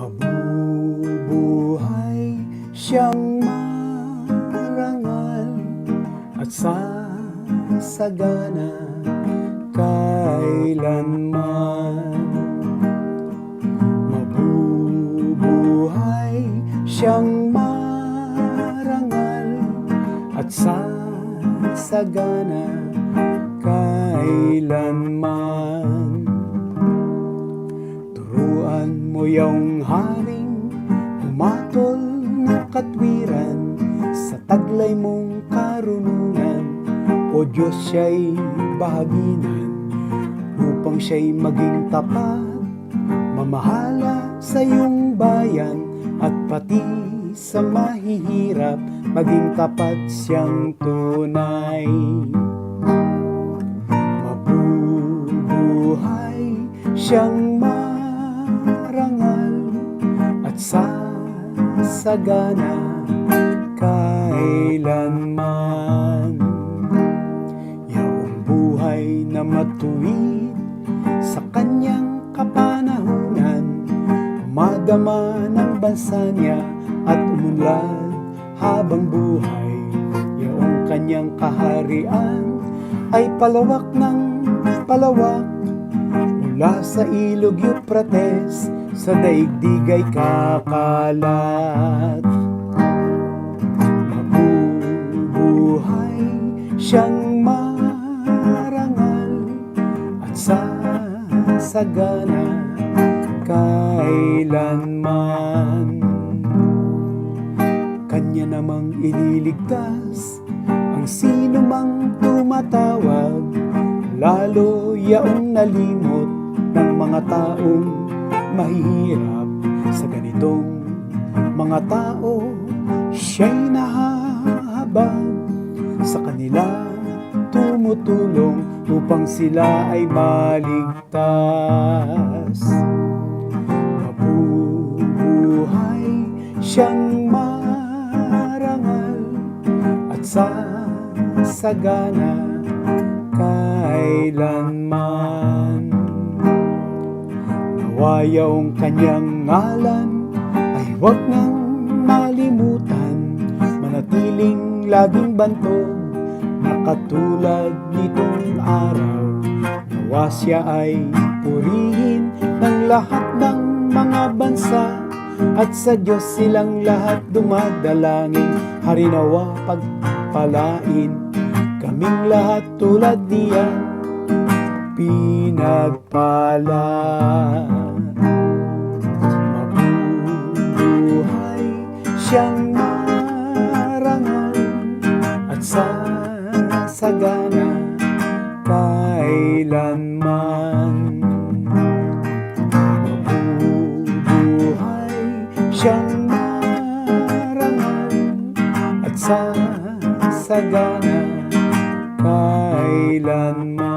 Mabubuhay siyang marangal at sa sasagana kailanman. Mabubuhay siyang marangal at sa sasagana kailanman. Turuan mo yung haring humatol ng katwiran sa taglay mong karunungan. O Diyos siya'y bahaginan upang siya'y maging tapat Mamahala sa iyong bayan at pati sa mahihirap Maging tapat siyang tunay. Mabubuhay siyang marangal sasagana kailanman. Yaong buhay na matuwid sa kanyang kapanahunan Madama ng bansa niya at umunlad habang buhay. Yaong kanyang kaharian ay palawak ng palawak Mula sa ilog Euphrates sa daigdig ay kakalat. Mabubuhay siyang marangal at sasagana kailanman. Kanya namang ililigtas ang sino mang tumatawag Lalo yaong nalimot ng mga taong mahihirap Sa ganitong mga tao. Siya'y nahahabag Sa kanila tumutulong upang sila ay maligtas. Mabubuhay siyang marangal at sasagana kailanman Yaong kanyang ngalan ay huwag nang malimutan. Manatiling laging bantog na katulad nitong araw. Nawa siya ay purihin ng lahat ng mga bansa. At sa Diyos silang lahat dumadalangin. Harinawa pagpalain Kaming lahat tulad niyan pinagpala sagana kailanman. Mabubuhay siyang marangal at sasagana kailanman.